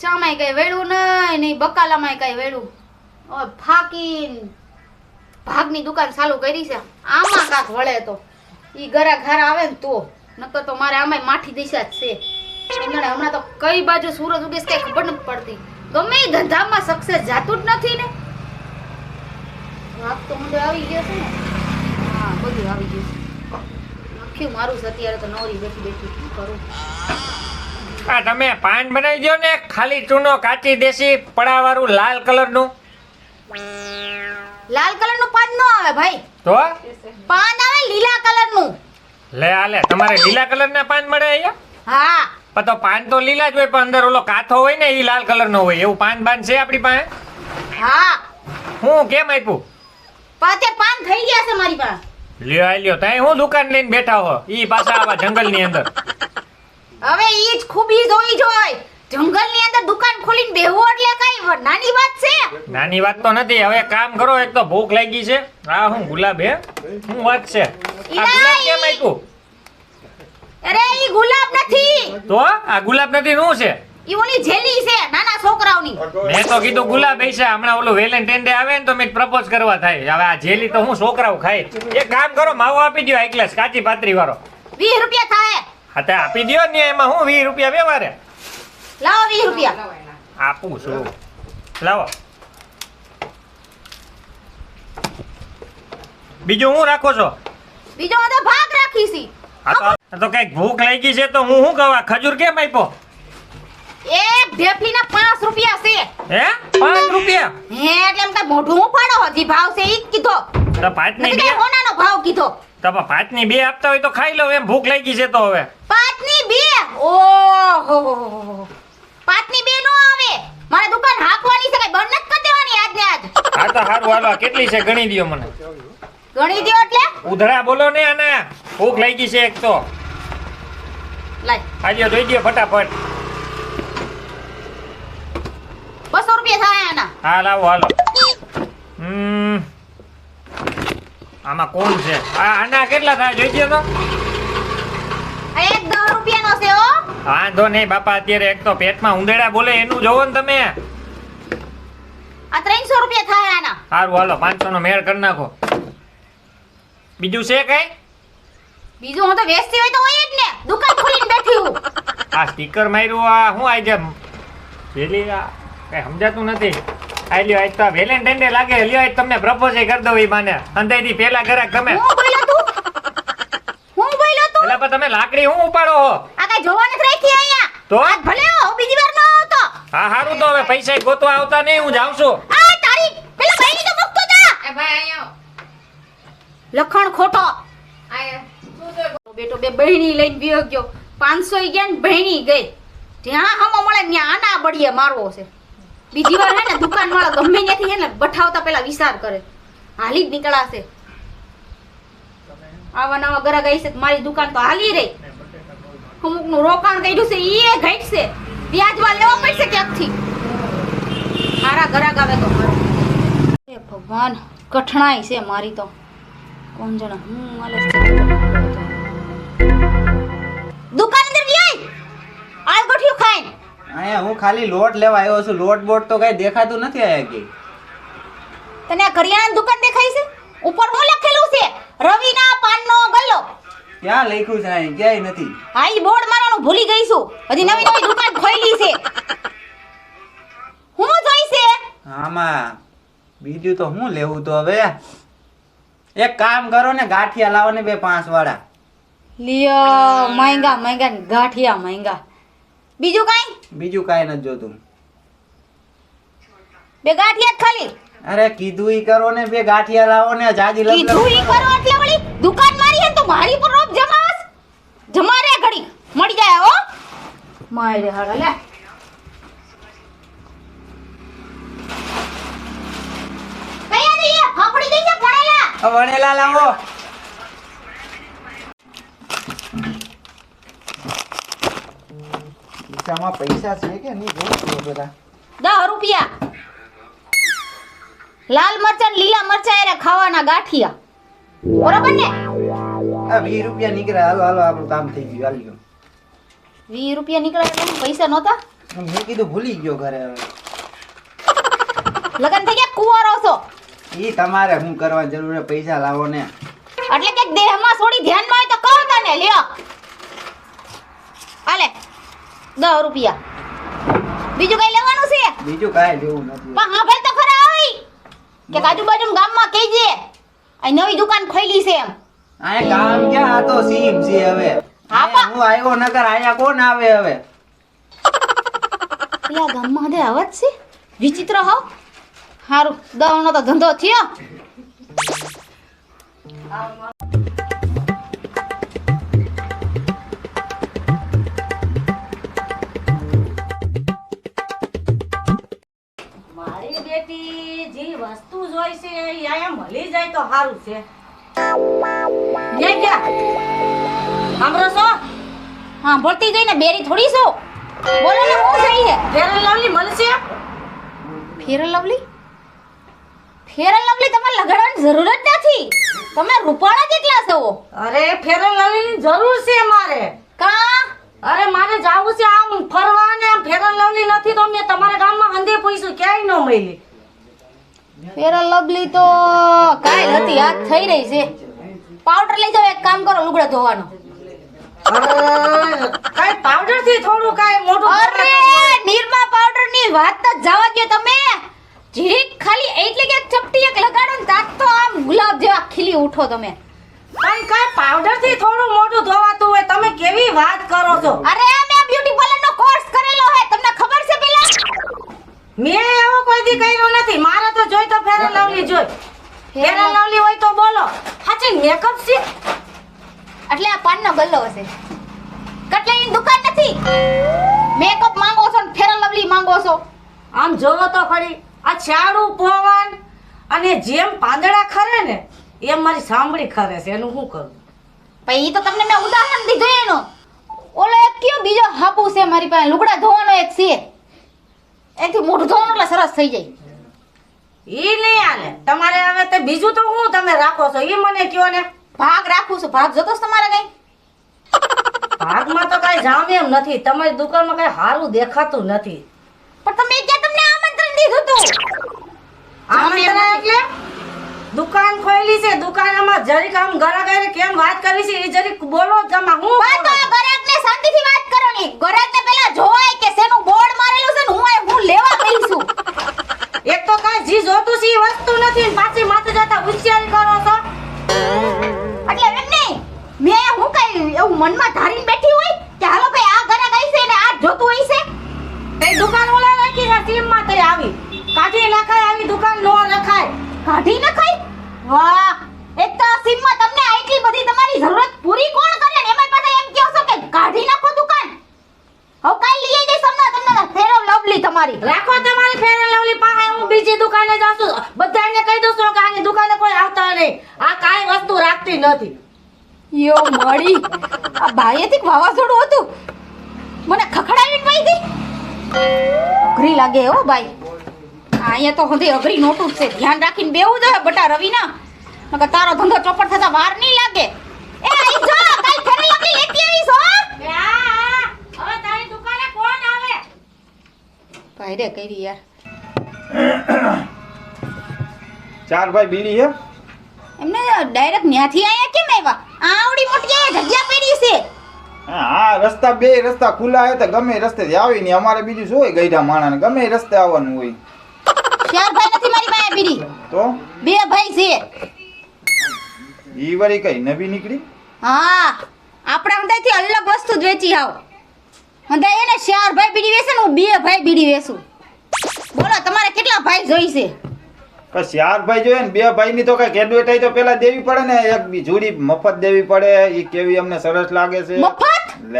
ચામાંય કઈ વેડું નહીં નહીં બકાલામાંય કઈ વેડું. ફાકી ભાગની દુકાન ચાલુ કરી છે. આમાં કાંક વળે તો. ઈ ગરા ઘર આવે ને તો. નકર તો મારે આમાંય માઠી દિશા જ છે. હમણાં તો કઈ બાજુ સૂરજ ઉગે કઈ ખબર નથી પડતી. ગમે ઈ ધંધામાં સક્સેસ જાતું જ નથી ને. વાઘ તો ઊંડો આવી ગયો છે ને. હા, બધું આવી ગયું છે. લખ્યું મારું છે, અત્યારે તો નવરી બેઠી બેઠી. શું કરું? આ તમે પાન બનાવી દો ને ખાલી ચૂનો કાચી દેશી પડાવાળું લાલ કલરનું. લાલ કલરનું પાન ન આવે ભાઈ. તો? પાન આવે લીલા કલરનું. લે આલે તમારે લીલા કલરના પાન મળે અહીંયા? હા. પણ તો પાન તો લીલા જ હોય પણ અંદર ઓલો કાથો હોય ને એ લાલ કલરનો હોય. એવું પાન બાન છે આપણી પાસે? હા. હું કેમ આપ્યું? પાતે પાન થઈ ગયા છે મારી પાસે. લ્યો આ લ્યો તઈ હું દુકાન લઈને બેઠા હો? ઈ પાછા આવા જંગલની અંદર. હવે ઈ જ ખૂબી જોઈ જોઈ જંગલની અંદર દુકાન ખોલીને બેહવું એટલે કઈ નાની વાત છે. નાની વાત તો નથી. હવે કામ કરો એક તો ભૂખ લાગી છે. આ હું ગુલાબ હે. હું વાત છે. આ ગુલાબ કેમ આપ્યું? અરે ઈ ગુલાબ નથી. તો આ? ગુલાબ નથી શું છે? ઈ ઓલી જેલી છે નાના છોકરાઓની. મેં તો કીધું ગુલાબ છે હમણાં ઓલું વેલેન્ટાઇન ડે આવે ને તો મેં પ્રપોઝ કરવા થાય. હવે આ જેલી તો હું છોકરાઓ ખાય. એક કામ કરો માવો આપી દો એક ગ્લાસ કાચી પાતરી વાળો. 20 રૂપિયા થાય. હા તે આપી દો ને એમાં હું વીસ રૂપિયા વ્યવહારે. લાવો 20 રૂપિયા. આપું છું. લાવો. બીજું હું રાખો છો? બીજો હું ભાગ રાખી છી આ તો તો કંઈક ભૂખ લાગી છે તો હું શું કહવા ખજૂર કેમ આપ્યો? એક ઢેફલીના 5 રૂપિયા છે. હે? પાંચ રૂપિયા? હે એટલે એમ કઈ મોઢું ઉપાડો હજી ભાવ છે ઈ જ કીધો. તો પાંચ નહીં હોનાનો ભાવ કીધો. તો પાંચની બે આપતા હોય તો ખાઈ લો એમ ભૂખ લાગી છે તો હવે. પાંચની બે? ઓહો. પાંચની બે નો આવે. મારે દુકાન હાંકવાની છે કઈ બંધ નથી કરી દેવાની આજ ને આજ. આ તો સારું હાલો કેટલી છે? ગણી દ્યો મને. ગણી દ્યો એટલે? ઉધડા બોલો ને અને ભૂખ લાગી છે એક તો. લાય. આજે જોઈ દો ફટાફટ. બસો રૂપિયા થાય આના. હા લાવો હાલો. હમ. આમાં કોણ છે? આ આના કેટલા થાય? જોઈ ગયો તો. આ એક દસ રૂપિયાનો છે ઓ વાંધો નહીં બાપા અત્યારે એક તો પેટમાં ઉંદેડા બોલે એનું જોવો ને તમે. આ ત્રણસો રૂપિયા થાય આના. સારું હાલો પાંચસો નો મેળ કરી નાખો. બીજું છે કઈ? બીજું હું તો વેચતી હોય તો હોય જ ને. દુકાન ખોલીને બેઠી હું. આ સ્ટીકર માર્યું આ શું આઈ જેમ પેલી આ? કઈ સમજાતું નથી. આ લ્યો આજ તો વેલેન્ટાઇન ડે લાગે. લ્યો આજ તમને પ્રપોઝ કરી દઉં ઈ બાને. અંધાઈથી પેલા ઘરે તમે હું બોલ્યો તું? હું બોલ્યો તું? એટલે તમે લાકડી હું ઉપાડો હો? આ કઈ જોવા નથી રાખી અહીંયા? તો? આજ ભલે હો બીજી વાર ન આવતો. હા હારું તો હવે પૈસા ગોતવા આવતા નહીં હું જાઉં છું. આ તારી પેલા ભાઈને તો મૂકતો જા. એ ભાઈ આયો. લખણ ખોટો. આયા. બેટો બે બહેણી લઈને વિયો ગયો. પાંચસો ગયા ને બહેણી ગઈ. જ્યાં હમો મળે ત્યાં આના બળીએ મારવો છે. બીજી વાર હે ને દુકાન વાળા ગમે ત્યાંથી હે ને બઠાવતા પેલા વિચાર કરે. હાલી જ નીકળાશે. આવા નવા ગરા ગઈ છે મારી દુકાન તો હાલી રહી. અમુકનું રોકાણ કર્યું છે એ ઘટશે. વ્યાજવા લેવા પડશે ક્યાંકથી? મારા ગરાક આવે તો ભગવાન, કઠણાઈ છે મારી તો. કોણ જણા? હું આલસ ખાલી લોટ લેવા આવ્યો છું. લોટ બોટ તો કઈ દેખાતું નથી આયા કે તને આ કરિયાણાની દુકાન દેખાય છે? ઉપર હું લખેલું છે? રવિના પાનનો ગલ્લો. ક્યાં લખ્યું છે? અહીં ક્યાંય નથી. હા ઈ બોર્ડ મારવાનું ભૂલી ગઈ છું. હજી નવી નવી દુકાન ખોલી છે. હું જોઈ છે? આમાં બીજું તો હું લેવું તો હવે? એક કામ કરો ને ગાંઠિયા લાવો ને બે પાંચ વાળા લિયો મહેંગા મહેંગા ગાંઠિયા મહેંગા. બીજું કાઈ? બીજું કાઈ નથી જોતું. બે ગાંઠિયા ખાલી. અરે કીધું ઈ કરો ને બે ગાંઠિયા લાવો ને જાજી લપ કીધું ઈ કરો એટલે વળી દુકાન મારી હે તો મારી પર રોપ જમાસ જમા રે ઘડી. મળી જાય હો. મારે હળ લે. કયા દઈએ ફાફડી દઈ છે ભણેલા વણેલા લાવો. ખિસ્સામાં પૈસા છે કે નહીં જોઈ બધા? દસ રૂપિયા. લાલ મરચાં લીલા મરચાં એરા ખાવાના ગાંઠિયા. બરાબર ને? આ વીસ રૂપિયા નીકળ્યા હાલો હાલો આપણું કામ થઈ ગયું. હાલી ગયું રૂપિયા નીકળ્યા એટલે પૈસા નહોતા? મેં કીધું ભૂલી ગયો ઘરે હવે. લગન થઈ ગયા કુવારો છો? ઈ તમારે હું કરવા જરૂર છે? પૈસા લાવો ને. એટલે કે દેહમાં થોડી ધ્યાનમાં હોય તો કહો તને લ્યો. હાલે. દસ રૂપિયા. બીજું કઈ લેવાનું છે? બીજું કઈ લેવું નથી. પણ હા ભાઈ તો ખરા હોય. કે આજુબાજુ ગામમાં કહેજે આ નવી દુકાન ખોલી છે એમ. આ ગામ ક્યાં આ તો સીમ છે હવે. હા, હું આવ્યો નકર આયા કોણ આવે હવે? પેલા ગામમાં હદે આવત છે? વિચિત્ર હાવ હારું દવાનો તો ધંધો થયો. વસ્તુ જોઈ છે એ અહીંયા મળી જાય તો સારું છે. ગયા. સાંભળો છો? હા ભરતી જઈને બેરી થોડી છો? બોલો ને હું ફેર લવલી મળશે ફેર લવલી? ફેર લવલી તમારે લગાડવાની જરૂર જ નથી. તમે રૂપાળા કેટલા છો? અરે ફેર લવલીની જરૂર છે મારે. કા? અરે મારે જાવું છે આમ ફરવા ને ફેર લવલી નથી તો મેં તમારા ગામમાં અંધે પૂછ્યું ક્યાંય ન મળી. ફેર લવલી તો કાંઈ નથી આ થઈ રહી છે. પાવડર લઈ જાવ એક કામ કરો લુગડા ધોવાનો. કાઈ પાવડરથી થોડું કાઈ મોટું અરે નિરમા પાવડરની વાત તો જવા દે તમે. જીરીક ખાલી એટલે કે ચપટી એક લગાડો ને તાત તો આમ ગુલાબ જેવા ખીલી ઉઠો તમે. પણ કાઈ પાવડરથી થોડું મોટું ધોવાતું હોય તમે કેવી વાત કરો છો? અરે મેં બ્યુટી પાર્લર નો કોર્સ કરેલો હે તમને ખબર છે પેલા મેં એવો કોઈ દી કર્યો નથી. મારે તો જોઈ તો ફેર લવલી જોઈ. ફેર લવલી હોય તો બોલો. હાચી મેકઅપ છે? એટલે આ પાનનો ગલ્લો હશે. કટલેની દુકાન નથી. મેકઅપ માંગો છો ને ફેર લવલી માંગો છો? આમ જોવો તો ખરી. આ છાડું પવન અને જેમ પાંદડા ખરે ને એમ મારી સાંભળી ખરે છે. એનું શું કરું? પછી ઈ તો તમને મેં ઉદાહરણ દીધું એનો. ઓલો એક કયો? બીજો હાપુ છે મારી પાસે. લુગડા ધોવાનો એક છે. એકથી મોઢું ધોવાનું એટલે સરસ થઈ જાય. ઈ નહીં હાલે. તમારે હવે તે બીજું તો હું તમે રાખો છો? ઈ મને કયો ને. ભાગ રાખું છું. ભાગ જોતો તમારે કઈ? ભાગમાં તો કઈ જામ એમ નથી. તમારી દુકાનમાં કઈ સારું દેખાતું નથી. પણ તમે ક્યાં તમને આમંત્રણ દીધું તું આમંત્રણ એટલે દુકાન ખોલી છે. દુકાનમાં જરીક આમ ગરાગરે કેમ વાત કરી છે? એ જરીક બોલો જમા હું વાત તો બોલું? ગરાકને શાંતિથી વાત કરો ની. ગરાકને પહેલા જોવાય કે શેનું બોર્ડ હું લેવા ગઈ એક તો કઈ જી જોતું છે વસ્તુ નથી પાછી માથે જતા હોશિયારી કરો છો. એટલે એમ મેં હું કઈ એવું મનમાં ધારીને બેઠી હોય કે હાલો ભાઈ, આ ઘરે ગઈ છે ને આ જોતું હોય છે? તે દુકાન ઓલા રાખી છે, સીમમાં તે આવી. કાઢી નાખાય, આવી દુકાન નો રખાય કાઢી નખાય? વાહ! એક તો સીમમાં તમને આટલી બધી તમારી જરૂરત પૂરી કોણ કરે ને એમાં પાછા એમ કહો છો કે કાઢી નાખો દુકાન હવે કાલ લઈ જઈશ હમણાં તમને ફેર લવલી તમારી રાખો તમારી ફેર લવલી પાસે હું બીજી દુકાને જાઉં છું બધાને કહી દઉં છું કે આની દુકાને કોઈ આવતા નહીં આ કાંઈ વસ્તુ રાખતી નથી યો મળી ભાઈએથી વાવાઝોડું હતું. મને ખખડાવીને પાઈ ગઈ. અઘરી લાગે હો ભાઈ. અહીંયા તો હંધી અઘરી નોટું જ છે. ધ્યાન રાખીને બેવું જોઈએ બટા રવિના. નકર તારો ધંધો ચોપટ થતા વાર નહીં લાગે. એ આઈ જો કાલ ફરી લગી લેતી આવીશ હો. એ હા, હા, હવે તારી દુકાને કોણ આવે? ભાઈ રે કરી યાર. ચાર ભાઈ બીડી હે. એમને ડાયરેક્ટ ન્યાથી આયા કેમ આવ્યા? આવડી મોટી જગ્યા પડી છે. હા રસ્તા બે રસ્તા ખુલ્લા હોય તો ગમે રસ્તે આવી નહીં અમારે બીજું શું હોય ગઈઢા માણાને? ગમે રસ્તે આવવાનું હોય. ચાર ભાઈ નથી મારી પાસે બીડી? તો? બે ભાઈ છે. ઈ વળી કઈ નવી નીકળી? હા આપણા થી અલગ વસ્તુ જ વેચી આવ. હંદાય એને ચાર ભાઈ બીડી વેચે ને હું બે ભાઈ બીડી વેચું. બોલો તમારે કેટલા ભાઈ જોઈશે ચાર ભાઈ જોઈએ ને બે ભાઈ ની તો કંઈક એડવર્ટાઈઝ તો પેલા દેવી પડે ને એક જોડી મફત દેવી પડે એ કેવી અમને સરસ લાગે છે. મફત? લે.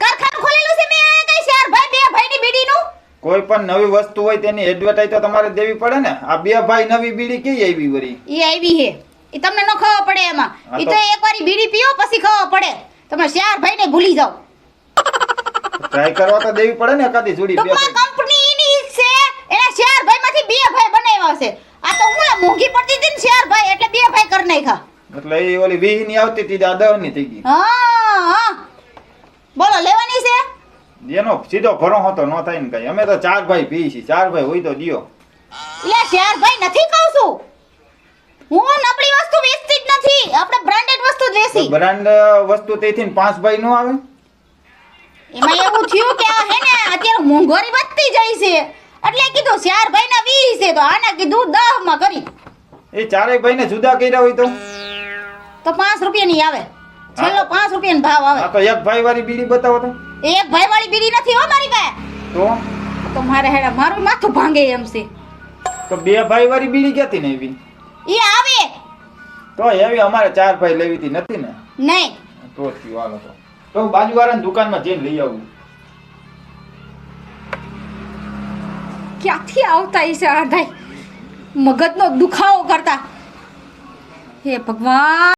કારખાનું ખોલેલું છે મે કઈ ચાર ભાઈ બે ભાઈની બીડીનું? કોઈ પણ નવી વસ્તુ હોય તેની એડવર્ટાઈઝ તો તમારે દેવી પડે ને. આ બે ભાઈ નવી બીડી કઈ આવી વરી એ આવી હે. એ તમને ન ખબર પડે એમાં. એ તો- એકવારી બીડી પીઓ પછી ખબર પડે. તમે ચાર ભાઈને ભૂલી જાઓ. ટ્રાય કરવા તો દેવી પડે ને એકાદી જોડી બે કંપની એની છે. એના ચાર ભાઈમાંથી બે ભાઈ બનાવ્યા છે. આ તો હું આ મોંઘી પડતી હતી ને શેર ભાઈ એટલે બે ભાઈ કરી નાખ્યા. એટલે એ ઓલી વીહની આવતી હતી દાદા ની થઈ ગઈ. હા હા. બોલો લેવાની છે? એનો સીધો ભરો હતો ન થાય ને કઈ. અમે તો ચાર ભાઈ પી છીએ. ચાર ભાઈ હોય તો દિયો. એટલે શેર ભાઈ નથી કહું છું. હું નબળી વસ્તુ વેચતી જ નથી. આપણે બ્રાન્ડેડ વસ્તુ વેચી. બ્રાન્ડ વસ્તુ તેથી પાંચ ભાઈ નો આવે? એમાં એવું થયું કે આ હે ને અત્યારે મોંઘવારી વધતી જાય છે. એટલે કીધું ચાર ભાઈ ના વીસ છે તો આને કીધું દહમાં કરી. એ ચારેય ભાઈને જુદા કર્યા હોય તો? તો પાંચ રૂપિયા ની આવે. છેલ્લો પાંચ રૂપિયા ભાવ આવે. આ તો એક ભાઈ વાળી બીડી બતાવો તો. એક ભાઈ વાળી બીડી નથી હો મારી પાસે. તો? તો મારે હેડા મારું માથું ભાંગે એમ છે. તો બે ભાઈ વાળી બીડી ક્યાંથી ને એવી એ આવે. તો એવી અમારે ચાર ભાઈ લેવી હતી નથી ને? નહીં. તો થયું હાલો તો. તો બાજુવાળાની દુકાનમાં જઈને લઈ આવું. ક્યાંથી આવતા હશે આ ભાઈ મગજનો દુખાવો કરતા. હે ભગવાન!